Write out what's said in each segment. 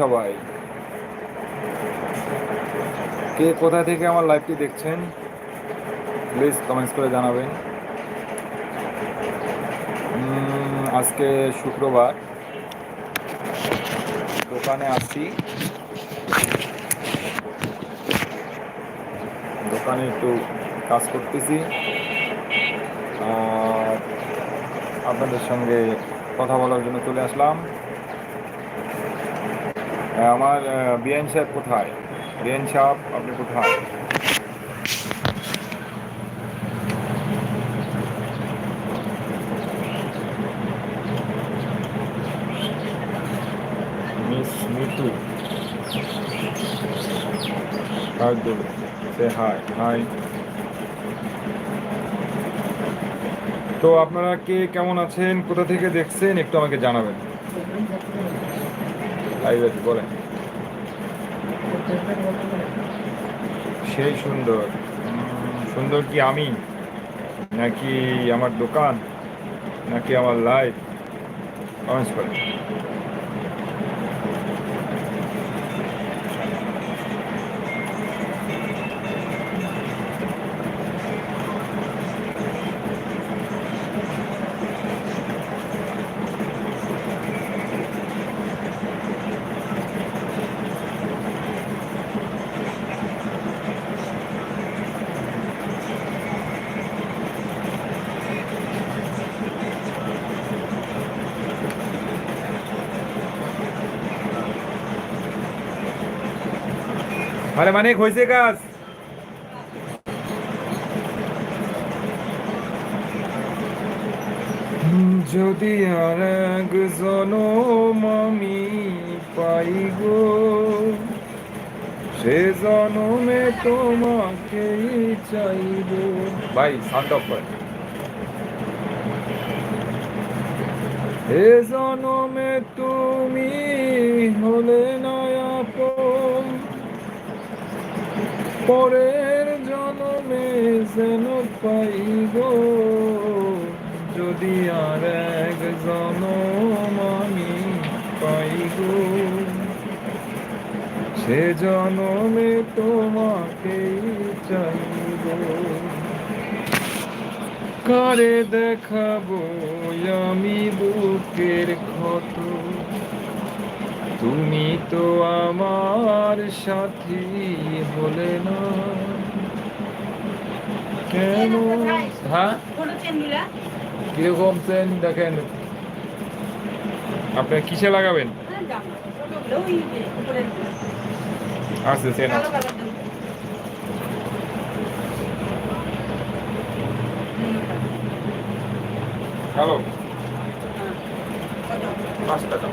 সবাই। কে কোথা থেকে আমার লাইভটি দেখছেন প্লিজ কমেন্টস করে জানাবেন। আজকে শুক্রবার। দোকানে আসছি দোকানে একটু কাজ করতেছি। আপনাদের সঙ্গে কথা বলার জন্য চলে আসলাম। আমার বিএন সাহেব কোথায়? বিএন সাহেব, আপনি কোথায়? হাই হাই তো আপনারা কে, কেমন আছেন? কোথা থেকে দেখছেন? একটু আমাকে জানাবেন। আছে বলেন। সেই সুন্দর। সুন্দর কি আমি? নাকি আমার দোকান? নাকি আমার লাইফ কমেন্টস করেন। আরে মানে হয়েছে কাজ। যদি আর এক জনম পাই গো, সে জনমে তোমাকেই চাইব। ভাই সাউন্ড অফ এ জনমে তুমি হলে পরের জনমে যেন পাইব। যদি আর এক জনম আমি পাইব। সে জনমে তোমাকেই চাইব। কারে দেখাবো আমি বুকের ক্ষত? তুমি তো আমার সাথী হলে না। কেন? হ্যাঁ? কীরকম চেন দেখেন? আপনি কিসে লাগাবেন? আচ্ছা চেন হ্যালো পাঁচ টাকা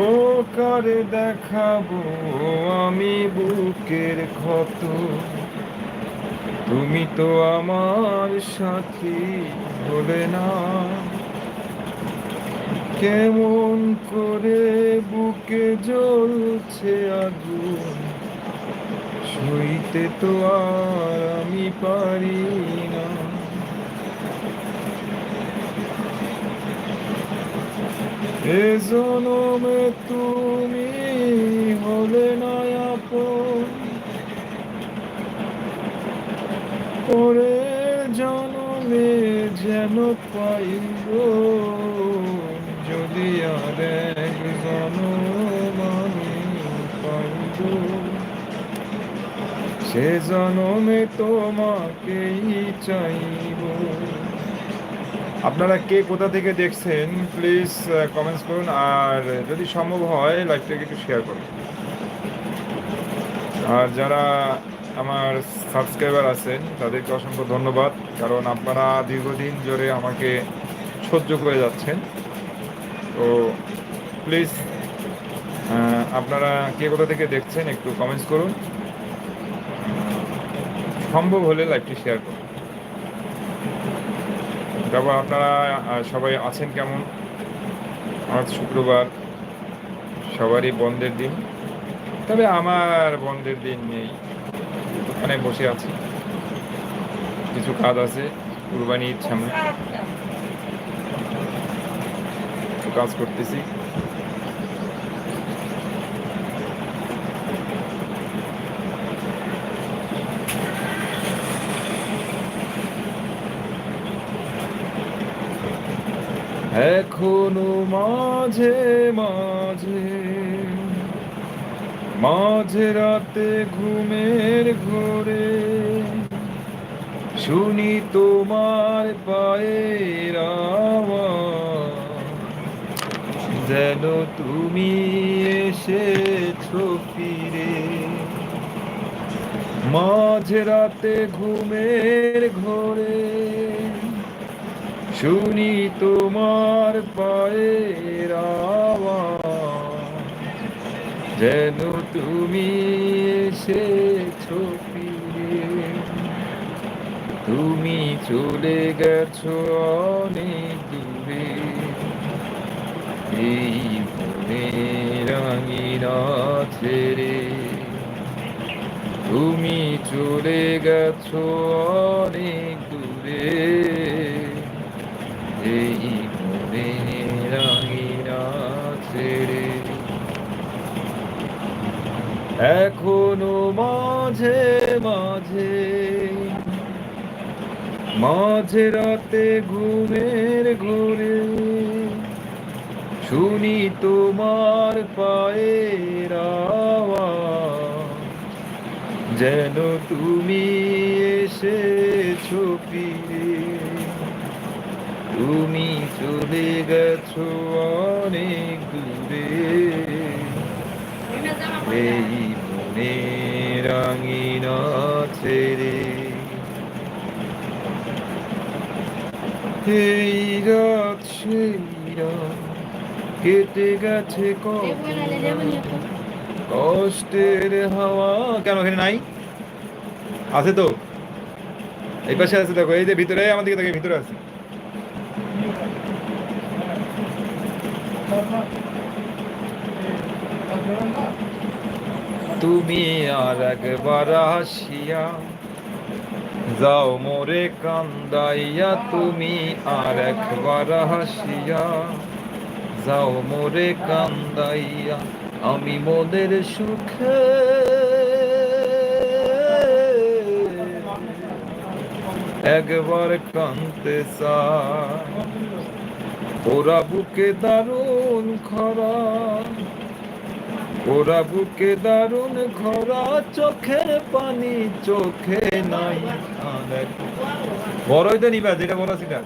ও কারে দেখাবো আমি বুকের ক্ষত। তুমি তো আমার সাথী বলে না। কেমন করে বুকে জ্বলছে আগুন, সইতে তো আর আমি পারি না। এ জনমে তুমি হলে না আপন। পরে জনমে যেন পাইব, যদি আর এক জনম আমি পাইব। সে জনমে তোমাকেই চাইব। আপনারা কে কোথা থেকে দেখছেন প্লিজ কমেন্টস করুন, আর যদি সম্ভব হয় লাইভটাকে একটু শেয়ার করুন। আর যারা আমার সাবস্ক্রাইবার আছেন, তাদেরকে অসংখ্য ধন্যবাদ, কারণ আপনারা দীর্ঘদিন ধরে আমাকে সহ্য করে যাচ্ছেন। তো প্লিজ আপনারা কে কোথা থেকে দেখছেন, একটু কমেন্টস করুন। সম্ভব হলে লাইভটি শেয়ার করুন। তারপর আপনারা সবাই আছেন কেমন? আজ শুক্রবার, সবারই বন্ধের দিন। তবে আমার বন্ধের দিন নেই। ওখানে বসে আছি। কিছু কাজ আছে কুরবানি ঈদ সামনে কাজ করতেছি। এখনও মাঝে মাঝে মাঝে রাতে ঘুমের ঘোরে শুনি তোমার পায়ের। যেন তুমি এসেছ ফিরে মাঝে রাতে ঘুমের ঘোরে শুনি তোমার পায়ের যেন তুমি এসেছ ফিরে। তুমি চলে গেছো অনেক দূরে। এই মনে রাঙিনা ছেড়ে তুমি চলে গেছো অনেক দূরে। ছেড়ে এখনও মাঝে মাঝে মাঝে রাতে ঘুমের ঘুরে শুনি তোমার পায়ের। যেন তুমি এসেছ ফিরে তুমি চলে গেছো অনেক দূরে। এই মনে রাঙিনা ছেড়ে এই রাত সেই রাত কেটে গেছে কষ্টের হাওয়া। কেন এখানে নাই? আছে তো? এই পাশে আছে দেখো এই যে ভিতরে আমার দিকে দেখে ভিতরে আছে। তুমি আর একবার আসিয়া যাও মোরে কান্দাইয়া, তুমি আর একবার হাসিয়া যাও মোরে কান্দাইয়া, আমি মোদের সুখে একবার কানতে চাই। ওরা বুকে দারুণ খরা ওরা বুকে চোখের পানি চোখে নাই। আর এক- বড়ই তো নিবা যেটা বড় সেটা।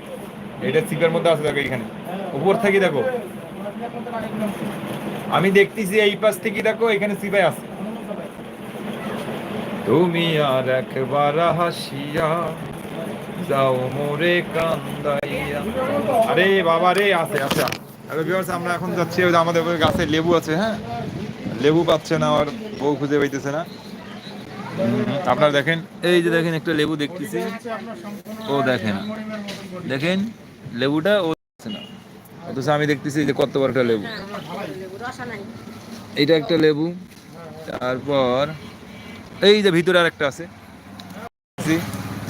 এটা সিপের মধ্যে আছে, দেখো এখানে। উপর থেকে দেখো। আমি দেখতেছি এই পাশ থেকে দেখো, এখানে সিপাই আছে। তুমি আর একবার হাসিয়া যাও মোরে কান্দাইয়া। আরে বাবা রে আছে আছে। আরে viewers, আমরা এখন যাচ্ছি ওই আমাদের গাছে লেবু আছে হ্যাঁ? লেবু পাচ্ছে না আর বউ খুঁজে পাইতেছে না। আপনারা দেখেন এই যে দেখেন একটা লেবু দেখতেছি। ও দেখেন দেখেন লেবুটা ও না। অথচ আমি দেখতেছি যে কত বড় একটা লেবু। এইটা একটা লেবু তারপর এই যে ভিতরে আর একটা আছে।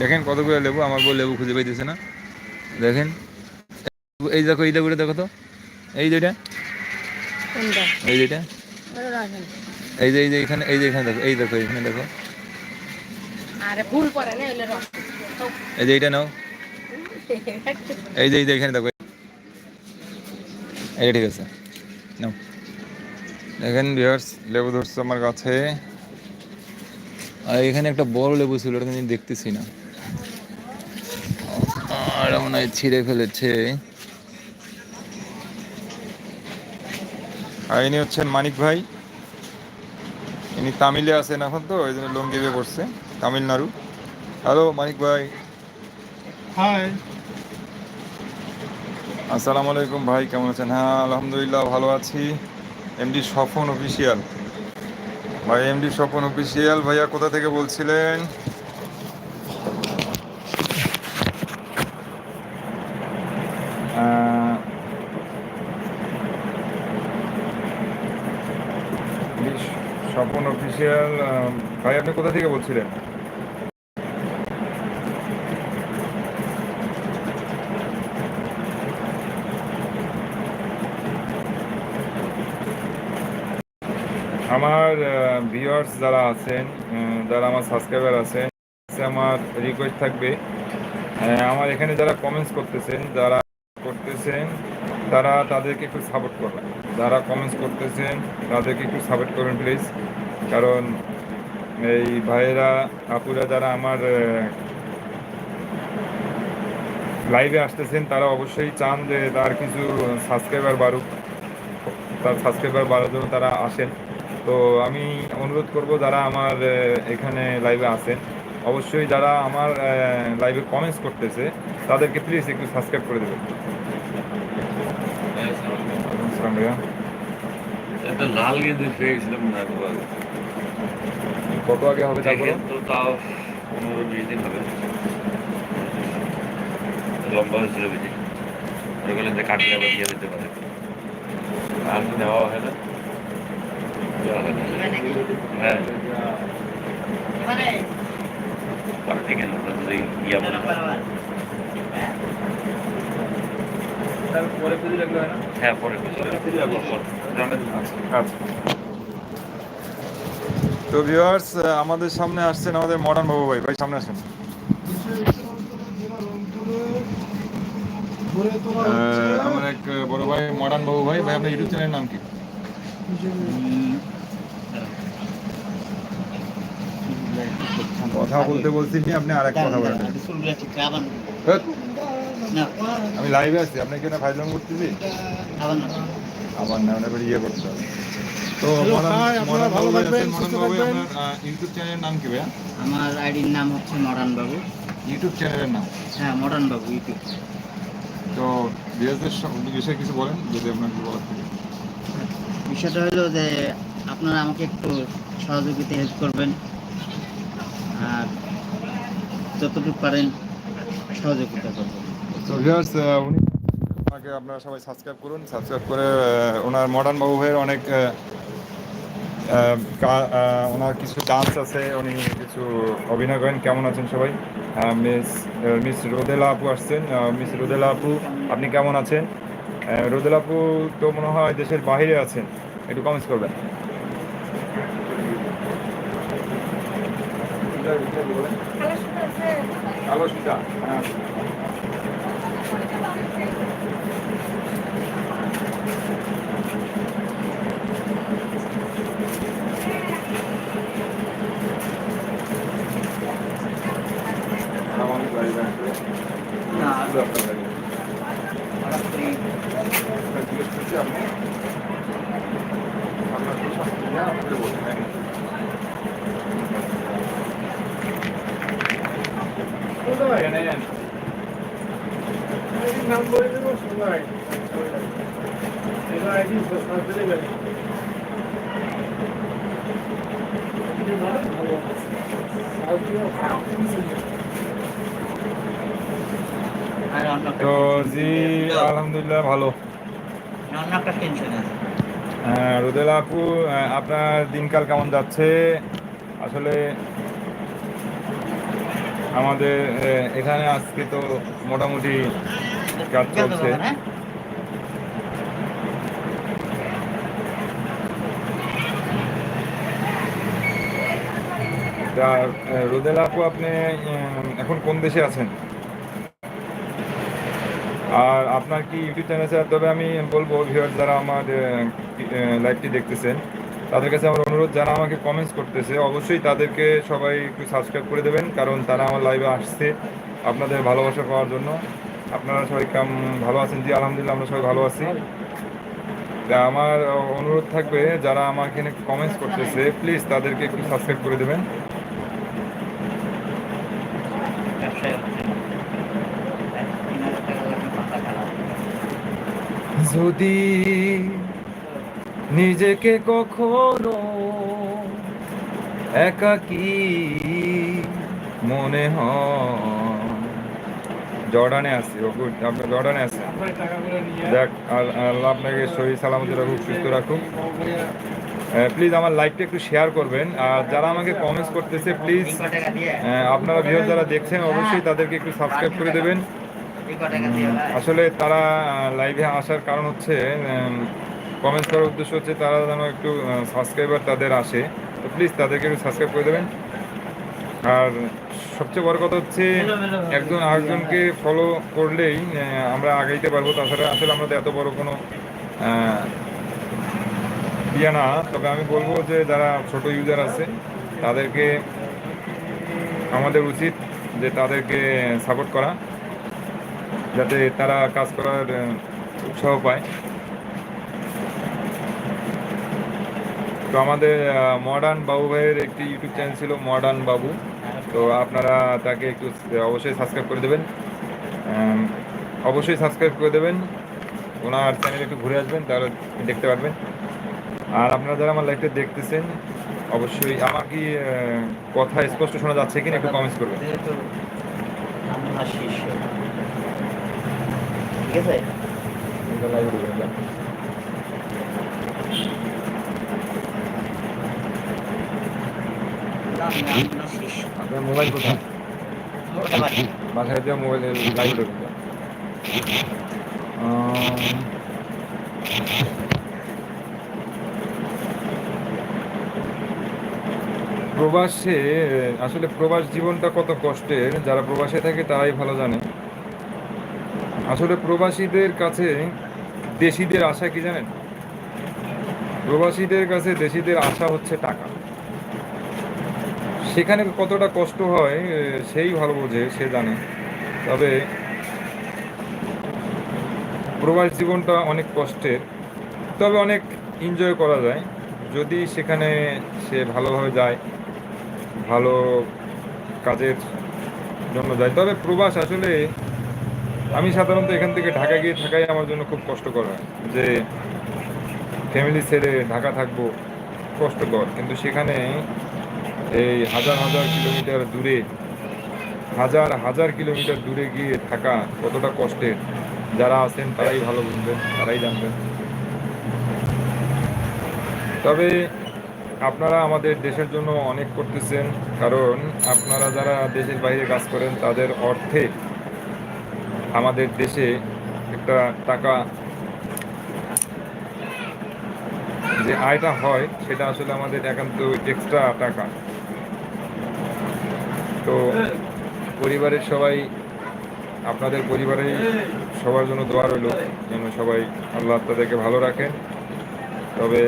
দেখেন কতগুলো লেবু আমার বউ লেবু খুঁজে পাইতেছে না। দেখেন এই দেখো এই লেবুটা দেখো তো। এই যেটা এই যেটা এই যে এই যে এখানে এই যে এখানে দেখো এই দেখো এখানে দেখো। এই যে এইটা নাও। এই যে এই যে এখানে দেখো। এইটা ঠিক আছে। নাও। দেখেন ভিউয়ার্স লেবু ধরছে আমার কাছে। আর এখানে একটা বড় লেবু ছিল ওটা কিন্তু দেখতেছি না। আর মনে হয় ছিঁড়ে ফেলেছে। আর ইনি হচ্ছেন মানিক ভাই। ইনি তামিলে আছেন এখন তো ওই জন্য লঙ্গি দিয়ে পড়ছে তামিলনাড়ু। হ্যালো মানিক ভাই। হাই আসসালামু আলাইকুম ভাই কেমন আছেন? হ্যাঁ আলহামদুলিল্লাহ ভালো আছি। MD Swapan official. ভাই এমডি স্বপন অফিসিয়াল ভাইয়া কোথা থেকে বলছিলেন? অফিসিয়াল ভাই, আপনি কোথা থেকে বলছিলেন? আমার ভিউয়ার্স যারা আছেন যারা আমার সাবস্ক্রাইবার আছেন আমার রিকোয়েস্ট থাকবে। আমার এখানে যারা কমেন্টস করতেছেন, যারা করতেছেন, তারা তাদেরকে একটু সাপোর্ট করবেন যারা কমেন্টস করতেছেন, তাদেরকে একটু সাপোর্ট করুন প্লিজ কারণ এই ভাইয়েরা আপুরা যারা আমার লাইভে আসতেছেন তারা অবশ্যই চান যে তার কিছু সাবস্ক্রাইবার বাড়ুক। তার সাবস্ক্রাইবার বাড়ার জন্য তারা আসেন। তো আমি অনুরোধ করব যারা আমার এখানে লাইভে আসেন অবশ্যই যারা আমার লাইভে কমেন্টস করতেছে তাদেরকে প্লিজ একটু সাবস্ক্রাইব করে দেবেন। একটা লাল পেয়েছিলাম না কত আগে হবে তারপরে? তো তাও পনেরো বিশ দিন হবে। লম্বা হয়েছিল বেশি। ওগুলো যে কাটলে আবার দিয়ে দিতে পারে। আর কি নেওয়া হয় না। দেওয়া হয়। না। হ্যাঁ পার্টি কেন যদি ইয়া মনে হয় পরে খুঁজে না? হ্যাঁ পরে আচ্ছা। তো ভিউয়ার্স আমাদের সামনে আসছেন আমাদের মডার্ন বাবু ভাই। ভাই সামনে আসেন। আমার এক বড় ভাই মডার্ন বাবু ভাই। ভাই আপনার ইউটিউব চ্যানেলের নাম কি? কথা বলতে বলছি আপনি আরেক কথা বলেন। আমি লাইভে আছি। আপনি কি না ফাইজলাম করতেছি? আবার না। এবার ইয়ে করতে হবে। তো Hello, মডার্ন hi, আপনারা ভালো থাকবেন, সুস্থ থাকবেন। ইউটিউব চ্যানেলের নাম কি ভাইয়া? আমার আইডির নাম হচ্ছে মডার্ন বাবু। ইউটিউব চ্যানেলের নাম? হ্যাঁ মডার্ন বাবু ইউটিউব তো বিষয়ে কিছু বলেন যদি আপনার কিছু বলার থাকে। বিষয়টা হলো যে আপনারা আমাকে একটু সহযোগিতা হেল্প করবেন। আর যতটুকু পারেন সহযোগিতা করবেন। তো ভিউয়ার্স উনি আপনারা সবাই সাবস্ক্রাইব করুন। সাবস্ক্রাইব করে ওনার মডার্ন বাবু ভাইয়ের অনেক ওনার কিছু ডান্স আছে, উনি কিছু অভিনয় করেন। কেমন আছেন সবাই? মিস মিস রোদেলা আপু আসছেন। মিস রোদেলা আপু, আপনি কেমন আছেন? রোদেলা আপু তো মনে হয় দেশের বাইরে আছেন। একটু কমেন্টস করবেন। হ্যাঁ আমাদের বাড়িতে আসবে না শুধু আপনার বাড়ি হঠাৎ করে আপনার জিজ্ঞেস করছি আপনি আপনার কি সমস্যা আপনাকে বলতে পারেন নেন নাম বলে দেবো এটা আইডি গাড়ি আর অন্য একটা তো tension- জি আলহামদুলিল্লাহ ভালো। হ্যাঁ, রুদেলা আপু আপনার দিনকাল কেমন যাচ্ছে? আসলে আমাদের এখানে আজকে তো মোটামুটি কাজ চলছে। হ্যাঁ রুদেলা আপু আপনি এখন কোন দেশে আছেন? আর আপনার কি ইউটিউব চ্যানেল আছে? তবে আমি বলব ভিউয়ার যারা আমার লাইভটি দেখতেছেন, তাদের কাছে আমার অনুরোধ, যারা আমাকে কমেন্টস করতেছে, অবশ্যই তাদেরকে সবাই একটু সাবস্ক্রাইব করে দেবেন, কারণ তারা আমার লাইভে আসছে আপনাদের ভালোবাসা পাওয়ার জন্য। আপনারা সবাই কেমন, ভালো আছেন? জি, আলহামদুলিল্লাহ, আমরা সবাই ভালো আছি। আমার অনুরোধ থাকবে, যারা আমাকে এখানে কমেন্টস করতেছে প্লিজ তাদেরকে একটু সাবস্ক্রাইব করে দেবেন ব্যবসায় হচ্ছে তিন হাজার টাকা লাগবে মাথা খারাপ যদি নিজেকে কখনো একাকী মনে হয়। জর্ডানে আছি ও গুড আপনার জর্ডানে আছে আর আল্লাহ আপনাকে শরীর সালামতি রাখুক সুস্থ রাখুক। প্লিজ আমার লাইভটা একটু শেয়ার করবেন আর যারা আমাকে কমেন্টস করতেছে প্লিজ আপনারা ভিডিও যারা দেখছেন অবশ্যই তাদেরকে একটু সাবস্ক্রাইব করে দেবেন। আসলে তারা লাইভে আসার কারণ হচ্ছে কমেন্টস করার উদ্দেশ্য হচ্ছে তারা যেন একটু সাবস্ক্রাইবার তাদের আসে। তো প্লিজ তাদেরকে একটু সাবস্ক্রাইব করে দেবেন। আর সবচেয়ে বড় কথা হচ্ছে একজন আরেকজনকে ফলো করলেই আমরা আগাইতে পারব। তাছাড়া আসলে আমাদের এত বড় কোনো ইয়ে না। তবে আমি বলব যে যারা ছোট ইউজার আছে তাদেরকে আমাদের উচিত যে তাদেরকে সাপোর্ট করা। যাতে তারা কাজ করার উৎসাহ পায়। তো আমাদের মডার্ন বাবু ভাইয়ের একটি ইউটিউব চ্যানেল ছিল মডার্ন বাবু। তো আপনারা তাকে একটু অবশ্যই সাবস্ক্রাইব করে দেবেন। অবশ্যই সাবস্ক্রাইব করে দেবেন। ওনার চ্যানেলে একটু ঘুরে আসবেন, তাহলে দেখতে পারবেন। আর আপনারা যারা আমার লাইভটা দেখতেছেন, অবশ্যই আমার কি কথা স্পষ্ট শোনা যাচ্ছে কিনা একটু কমেন্টস করবেন। ঠিক মোবাইল কোথায়। বাসায় দেওয়া মোবাইলে লাইভ ঢুকবে প্রবাসে, আসলে প্রবাস জীবনটা কত কষ্টের, যারা প্রবাসে থাকে তারাই ভালো জানে আসলে প্রবাসীদের কাছে দেশিদের আশা কি জানেন? প্রবাসীদের কাছে দেশিদের আশা হচ্ছে টাকা। সেখানে কতটা কষ্ট হয় সেই ভালো বোঝে, সে জানে। তবে প্রবাস জীবনটা অনেক কষ্টের, তবে অনেক এনজয় করা যায়। যদি সেখানে সে ভালোভাবে যায়, ভালো কাজের জন্য যায়। তবে প্রবাস আসলে আমি সাধারণত এখান থেকে ঢাকা গিয়ে থাকাই আমার জন্য খুব কষ্টকর হয়। যে ফ্যামিলি ছেড়ে ঢাকা থাকব, কষ্টকর। কিন্তু সেখানে এই হাজার হাজার কিলোমিটার দূরে, হাজার হাজার কিলোমিটার দূরে গিয়ে থাকা কতটা কষ্টের, যারা আছেন তারাই ভালো বুঝবেন, তারাই জানবেন। তবে আপনারা আমাদের দেশের জন্য অনেক করতেছেন, কারণ আপনারা যারা দেশের বাইরে কাজ করেন, তাদের অর্থে আমাদের দেশে একটা টাকা যে আয়টা হয়, সেটা আসলে আমাদের একান্ত এক্সট্রা টাকা। তো পরিবারের সবাই, আপনাদের পরিবারেই সবার জন্য দোয়া রইল, যেন সবাই আল্লাহ তাদেরকে ভালো রাখেন। তবে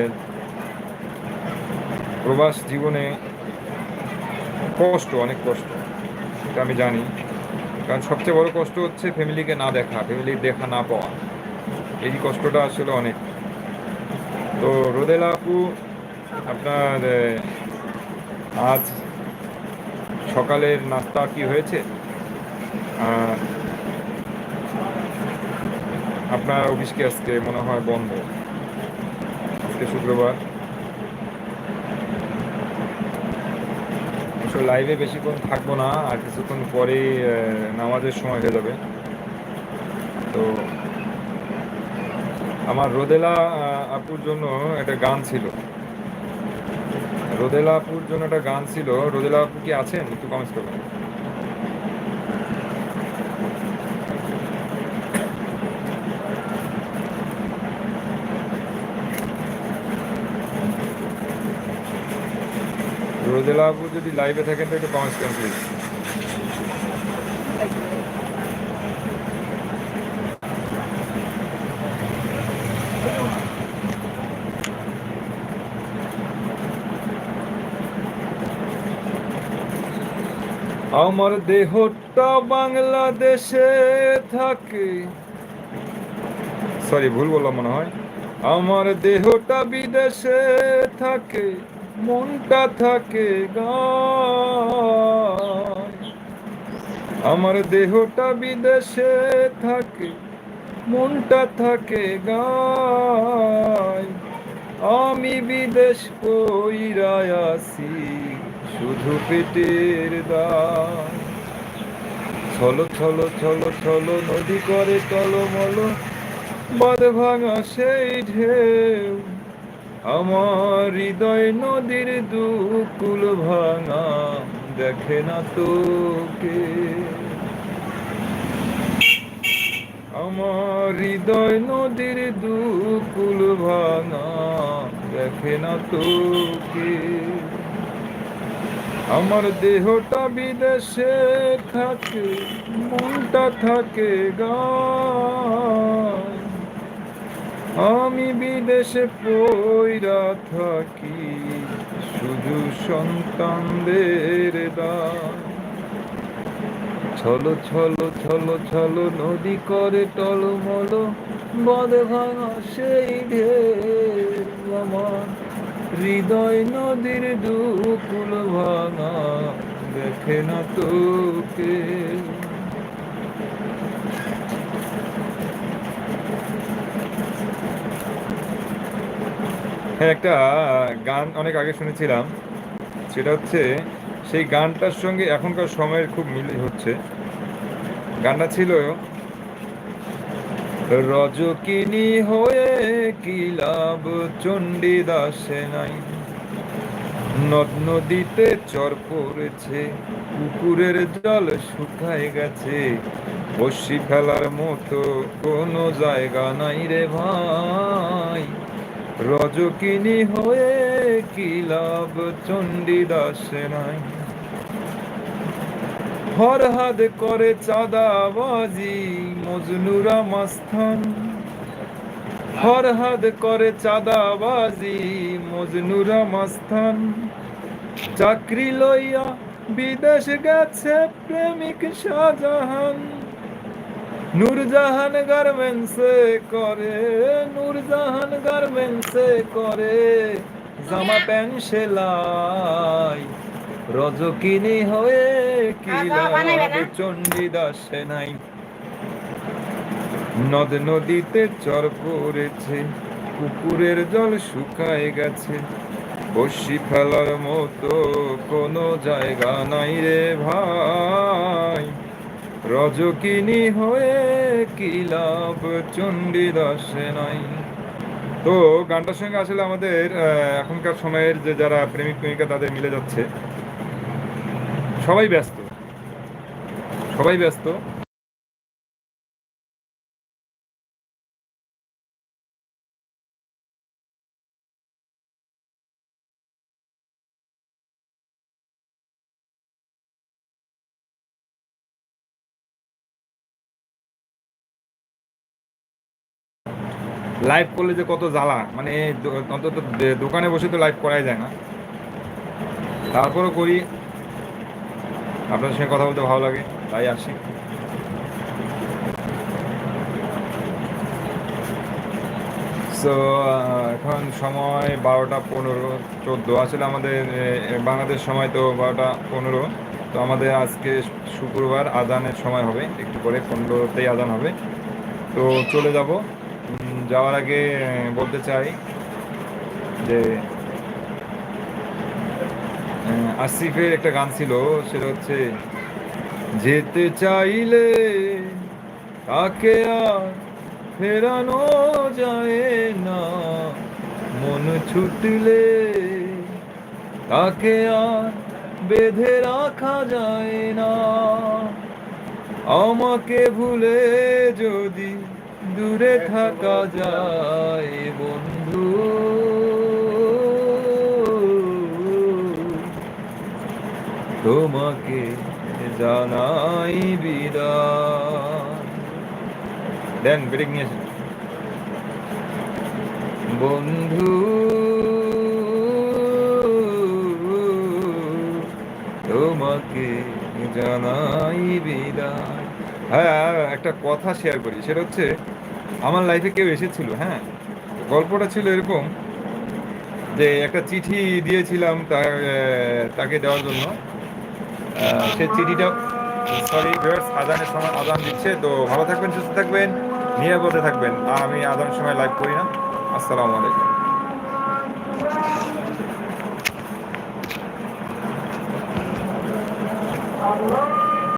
প্রবাস জীবনে কষ্ট, অনেক কষ্ট এটা আমি জানি। কারণ সবচেয়ে বড় কষ্ট হচ্ছে ফ্যামিলিকে না দেখা ফ্যামিলির দেখা না পাওয়া। এই কষ্টটা আসলে অনেক। তো রোদেলা আপু, আপনার আজ সকালের নাস্তা কি হয়েছে? আপনার অফিস কি আজকে মনে হয় বন্ধ? আজকে শুক্রবার। আসলে লাইভে বেশিক্ষণ থাকব না, আর কিছুক্ষণ পরেই নামাজের সময় হয়ে যাবে। তো আমার রোদেলা আপুর জন্য একটা গান ছিল। রোদেলা আপুর জন্য একটা গান ছিল। রোদেলা আপু কি আছেন? একটু কমেন্টস করবেন। রোদেলা যদি লাইভে থাকেন তো একটু কমেন্টস করেন প্লিজ আমার দেহটা বাংলাদেশে থাকে। সরি ভুল বললাম মনে হয়। আমার দেহটা বিদেশে থাকে। মনটা থাকে আমার দেহটা বিদেশে থাকে, মনটা থাকে গায় আমি বিদেশ কইরায় আসি শুধু পেটের দায় ছলো ছলো ছলো ছলো, নদী করে টলমল বাদ ভাঙা সেই ঢেউ। আমার হৃদয় নদীর দুকুল ভাঙা, দেখে না তোকে। আমার হৃদয় নদীর দুকুল ভাঙা, দেখে না তোকে। আমার দেহটা বিদেশে থাকে, মনটা থাকে গায় আমি বিদেশে পইরা থাকি, শুধু সন্তানদের দায় ছলো ছলো ছলো ছলো, নদী করে টলমল বাঁধে ভাঙা সেই আমার। হৃদয় নদীর দুকুল ভাঙা, দেখে না তোকে। হ্যাঁ একটা গান অনেক আগে শুনেছিলাম। সেটা হচ্ছে, সেই গানটার সঙ্গে এখনকার সময়ের খুব মিল হচ্ছে। গানটা ছিল রজকিনী হয়ে কি লাভ চণ্ডীদাসে নাই। নদ নদীতে চর পড়েছে, পুকুরের জল শুকায় গেছে। বসি ফেলার মতো কোনো জায়গা নাই রে ভাই। রজকিনী হয়ে কি লাভ? চণ্ডীদাসে নাই। ফরহাদ করে চাঁদাবাজি, মজনুরা মাস্তান ফরহাদ করে চাঁদাবাজি, মজনুরা মাস্তান চাকরি লইয়া বিদেশ গেছে প্রেমিক শাহজাহান। নূরজাহান গার্মেন্টসে করে নূরজাহান গার্মেন্টসে করে। জামা প্যান্ট সেলাই রজকিনী হয়ে কি না? চণ্ডীদাসে নাই। নদ নদীতে চর পড়েছে পুকুরের জল শুকায় গেছে। বসি ফেলার মতো কোনো জায়গা নাই রে ভাই। রজকিনী হয়ে কি লাভ? চণ্ডীদাসে নাই। তো গানটার সঙ্গে আসলে আমাদের এখনকার সময়ের যে যারা প্রেমিক প্রেমিকা, তাদের মিলে যাচ্ছে। সবাই ব্যস্ত। সবাই ব্যস্ত। লাইভ করলে যে কত জ্বালা মানে অন্তত দোকানে বসে তো লাইভ করাই যায় না। তারপরও করি। আপনার সঙ্গে কথা বলতে ভালো লাগে, তাই আসি। সো এখন সময় বারোটা পনেরো, চোদ্দ। আসলে আমাদের বাংলাদেশ সময় তো বারোটা পনেরো। তো আমাদের আজকে শুক্রবার আজানের সময় হবে, একটু পরে পনেরোতেই আজান হবে। তো চলে যাব। যাওয়ার আগে বলতে চাই যে আসিফের একটা গান ছিল, সেটা হচ্ছে, যেতে চাইলে তাকে আর ফেরানো যায় না। মন ছুটলে তাকে আর বেঁধে রাখা যায় না। আমাকে ভুলে যদি দূরে থাকা যায়, বন্ধু। তোমাকে জানাই বিদায়। দেন, ব্রেক নিয়ে বন্ধু, তোমাকে জানাই বিদায়। হ্যাঁ একটা কথা শেয়ার করি, সেটা হচ্ছে আমার লাইফে কেউ এসেছিল হ্যাঁ? গল্পটা ছিল এরকম যে একটা চিঠি দিয়েছিলাম তাকে দেওয়ার জন্য। সে চিঠিটা সরি আদানের সময় আদান দিচ্ছে। তো ভালো থাকবেন, সুস্থ থাকবেন, নিরাপদে থাকবেন। আর আমি আজানের সময় লাইভ করি না। আসসালামু আলাইকুম।